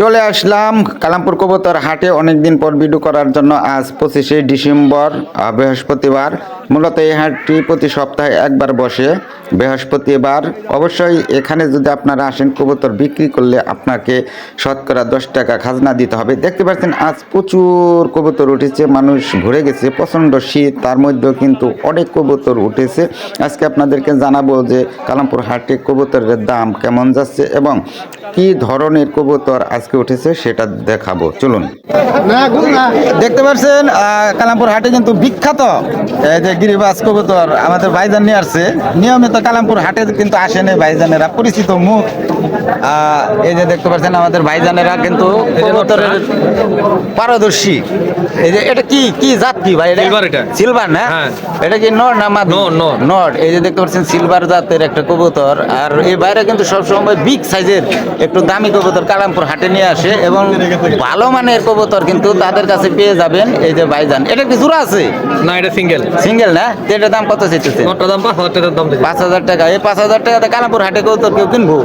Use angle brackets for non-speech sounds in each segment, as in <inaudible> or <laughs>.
চলে আসলাম কালামপুর কবুতর হাটে অনেকদিন পর ভিডিও করার জন্য আজ পঁচিশে ডিসেম্বর বৃহস্পতিবার। মূলত এই হাটটি প্রতি সপ্তাহে একবার বসে। বৃহস্পতিবার অবশ্যই এখানে যদি আপনারা আসেন কবুতর বিক্রি করলে আপনাকে শতকরা দশ টাকা খাজনা দিতে হবে। দেখতে পাচ্ছেন আজ প্রচুর কবুতর উঠেছে মানুষ ঘুরে গেছে প্রচণ্ড শীত তার মধ্যেও কিন্তু অনেক কবুতর উঠেছে। আজকে আপনাদেরকে জানাব যে কালামপুর হাটে কবুতরের দাম কেমন যাচ্ছে এবং কি ধরনের কবুতর আজকে উঠেছে সেটা দেখাবো। চলুন। দেখতে পাচ্ছেন কালামপুর হাটে কিন্তু বিখ্যাত এই যে গিরিবাজ কবুতর আমাদের ভাইজান নিয়ে আসছে। নিয়মিত কালামপুর হাটে কিন্তু আসেন এই ভাইজানেরা পরিচিত মুখ। এই যে দেখতে পাচ্ছেন আমাদের ভাইজানেরা কিন্তু কবুতরের পারদর্শী। এই যে এটা কি কি জাত কি ভাই? এটা। সিলভার না? হ্যাঁ। এটা কি নর না মাদি? নর, নর। নট এই যে দেখতে পাচ্ছেন সিলভার জাতের একটা কবুতর। আর এই বাইরে কিন্তু সবসময় বিগ সাইজের একটু দামি কবুতর কালামপুর হাটে নিয়ে আসে এবং ভালো মানের কবুতর কিন্তু তাদের কাছে পেয়ে যাবেন এই যে ভাইজান। এটা কি জোড়া আছে? না এটা সিঙ্গেল সিঙ্গেল না এটার দাম কত দাম পাঁচ হাজার টাকার দাম পাঁচ হাজার টাকা। এই পাঁচ হাজার টাকাতে কালামপুর হাটে কবুতর কেউ কিনবো?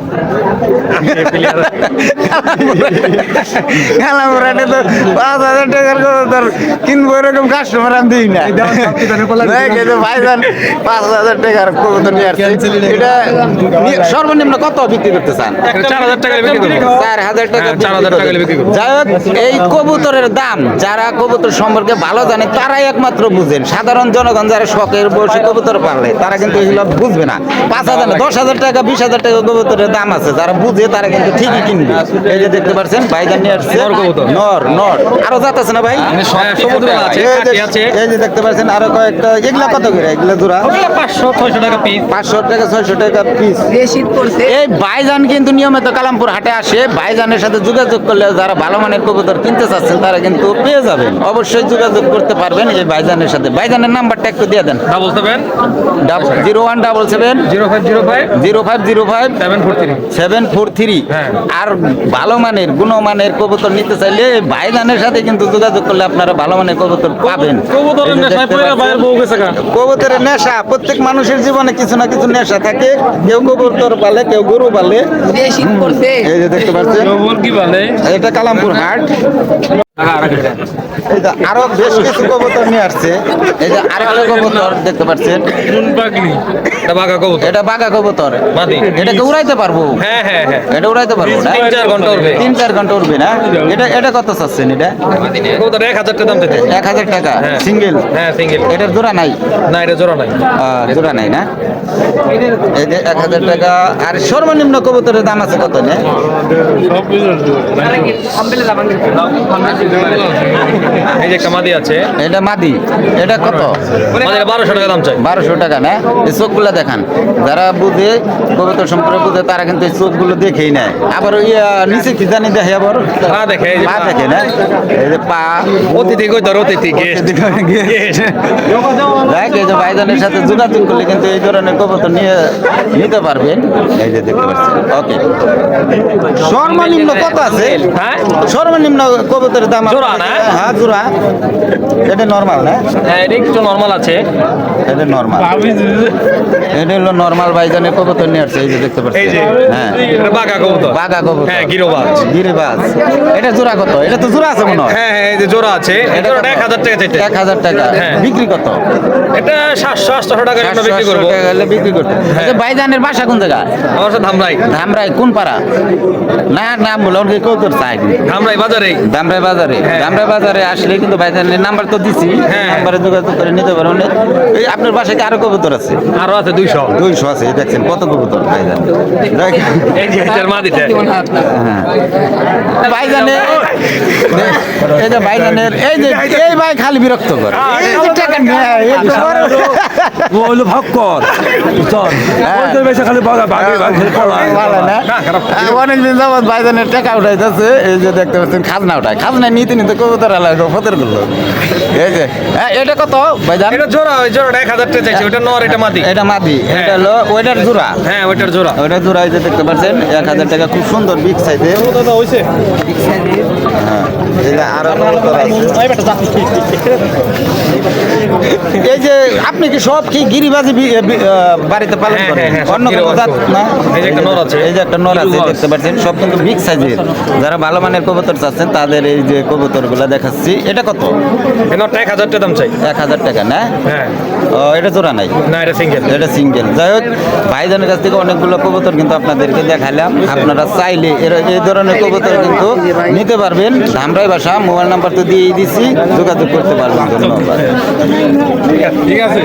কালামপুর হাটে তো পাঁচ হাজার টাকার কবুতর কিনবো এরকম কাস্টমার আমি দিই না। ভাইজান পাঁচ হাজার টাকার কবুতর নিয়ে আসছে। এটা সর্বনিম্ন কত বিক্রি করতে চান চার হাজার টাকা চার হাজার টাকা হ্যাঁ, চার হাজার টাকা। যাই হোক এই কবুতরের দাম যারা কবুতর সম্পর্কে ভালো জানে তারাই একমাত্র বুঝেন। সাধারণ জনগণ যারা শখের বসে কবুতর পালে তারা কিন্তু এগুলো বুঝবে না। পাঁচ হাজার না, দশ হাজার টাকা বিশ হাজার টাকা কবুতরের দাম আছে। যারা বুঝে তারা কিন্তু ঠিকই কিনবে। এই যে দেখতে পাচ্ছেন ভাইজান নিয়ে আসছে। নর নর আরও জাত আছে না ভাই? হ্যাঁ, এই যে- কাঠি আছে। এই যে দেখতে পাচ্ছেন আরও কয়েকটা। এগুলা কত করে? এগুলা জোড়া? পাঁচশো ছয়শো টাকা পিস পাঁচশো টাকা ছয়শো টাকা পিস এই ভাইজান কিন্তু নিয়মিত কালামপুর হাটে আসে। ভাইজানের সাথে যোগাযোগ করলে যারা ভালো মানের কবুতর কিনতে চাচ্ছেন তারা কিন্তু পেয়ে যাবেন। অবশ্যই যোগাযোগ করতে পারবেন এই ভাইজানের সাথে। ভাইজানের নাম্বারটা একটু দিয়ে দেন। Double seven zero one double seven zero five zero five zero five zero five seven four three seven four three হ্যাঁ। আর ভালো মানের গুণমানের কবুতর নিতে চাইলে ভাইজানের সাথে কিন্তু যোগাযোগ করলে আপনারা ভালো মানের কবুতর পাবেন। কবুতরের নেশা প্রত্যেক মানুষের জীবনে কিছু না কিছু নেশা থাকে। কেউ কবুতর পালে কেউ গরু পালে। এই যে দেখতে পাচ্ছেন? এটা কালামপুর হাট। আরও বেশ কিছু কবুতর নিয়ে আসছে। এই যে আরেকটা কবুতর দেখতে পাচ্ছেন। এটা বাঘা কবুতর। এটা বাঘা কবুতর। এটাকে উড়াইতে পারব? হ্যাঁ হ্যাঁ হ্যাঁ। এটা উড়াইতে পারব না? তিন চার ঘণ্টা উঠবে তিন চার ঘণ্টা উঠবে না? এটা এটা কত চাচ্ছেন এটা? কবুতর এক হাজার টাকা দাম দিতে। এক হাজার টাকা? হ্যাঁ। সিঙ্গেল হ্যাঁ সিঙ্গেল এটার জোড়া নাই? না এটা জোড়া নাই। জোড়া নাই না? এই যে এক হাজার টাকা। আর সর্বনিম্ন কবুতরের দাম আছে কত না? <laughs> এই যে একটা মাদি আছে। এটা মাদি। এটা কত? বারোশো টাকা দাম চাই। বারোশো টাকা না? এই চোখগুলো দেখান। যারা বুঝে কবুতর সম্পর্কে বুঝে তারা কিন্তু এই চোখগুলো দেখেই নেয়। আবার ওই নিচে কি জানি দেখে আবার? পা দেখে, পা। দেখে না? এই যে পা। অতিথি কই ধর অতিথি? দেখ এই যে ভাইজানের সাথে যোগাযোগ করলে কিন্তু এই ধরনের কবুতর নিয়ে নিতে পারবেন এই যে দেখতে পাচ্ছেন। ওকে। সর্বনিম্ন কত আছে? হ্যাঁ? সর্বনিম্ন কবুতরের দাম জোড়া না? হ্যাঁ জোড়া। এটা নর্মাল না হ্যাঁ এটা একটু নর্মাল আছে। এটা নর্মাল এটা হলো নর্মাল ভাইজানের কবুতর নিয়ে আসছে এই যে দেখতে পাচ্ছেন। হ্যাঁ। বাঘা কবুতর। বাঘা কবুতর। হ্যাঁ গিরোবাজ। গিরিবাজ। এটা জোড়া কত? এটা তো জোড়া আছে মনে হয়। হ্যাঁ হ্যাঁ এই যে জোড়া আছে। এটা কত? এক হাজার টাকা চাইতে এক হাজার টাকা। হ্যাঁ। বিক্রি কত? এটা সাতশো আটশো টাকা আমরা বিক্রি করব। টাকা হলে বিক্রি করতে। হ্যাঁ। আচ্ছা, ভাইজানের বাসা কোন জায়গা? আমার ধামরাই। ধামরাই কোন পাড়া? না নাম বলো ওকে কেউ তোর চাই। ধামরাই বাজারে ধামরাই বাজারে। হ্যাঁ। ধামরাই বাজারে আসলে কিন্তু ভাইজানের নাম্বার তো দিছি হ্যাঁ। নাম্বারে যোগাযোগ করে নিতে এই আপনার বাসায় আরও কবুতর আছে? আরও আছে দুইশো। দুইশো আছে দেখছেন কত কবুতর ভাইজান। এই যে হ্যাঁ। ভাইজানের এই যে ভাইজানের এই যে এই ভাই খালি বিরক্ত কর। ভক্কর? অনেকদিন যাবত ভাইজানের টাকা উঠাইতেছে। এই যে দেখতে পাচ্ছেন খাজনা উঠায়। খাজনা নিতে নিতে কবুতর আলাদা কবুতরগুলো এই যে হ্যাঁ, এটা কত ভাইজান? এটা জোড়া ওই জোড়াটা এক হাজার টাকা চাইছে ওটা নর এটা মাদি। এটা মাদি এটা হলো ওইটার জোড়া। হ্যাঁ ওইটার জোড়া। ওইটা জোড়া এই যে দেখতে পাচ্ছেন এক হাজার টাকা খুব সুন্দর বিগ বিক সাইজে হ্যাঁ এটা আরও কবুতর আছে। <laughs> এই যে আপনি কি সব কি গিরিবাজি বাড়িতে পালন হ্যাঁ, করেন? হ্যাঁ, অন্য কোনো জাত না? এই যে একটা নর আছে। এই যে একটা নর আছে দেখতে পাচ্ছেন সব কিন্তু বিগ সাইজের যারা ভালো মানের কবুতর চাচ্ছেন তাদের এই যে কবুতরগুলো দেখাচ্ছি এটা কত? এই এক হাজার টাকা দাম চাই। এক হাজার টাকা না? হ্যাঁ। এটা জোড়া নাই? না এটা সিঙ্গেল এটা সিঙ্গেল যাই হোক ভাইজানের কাছ থেকে অনেকগুলো কবুতর কিন্তু আপনাদেরকে দেখালাম। আপনারা চাইলে এর- এই ধরনের কবুতর কিন্তু নিতে পারবেন। ধামরাই বাসা মোবাইল নাম্বার তো দিয়েই দিছি যোগাযোগ করতে পারবেন। ধন্যবাদ। ঠিক আছে।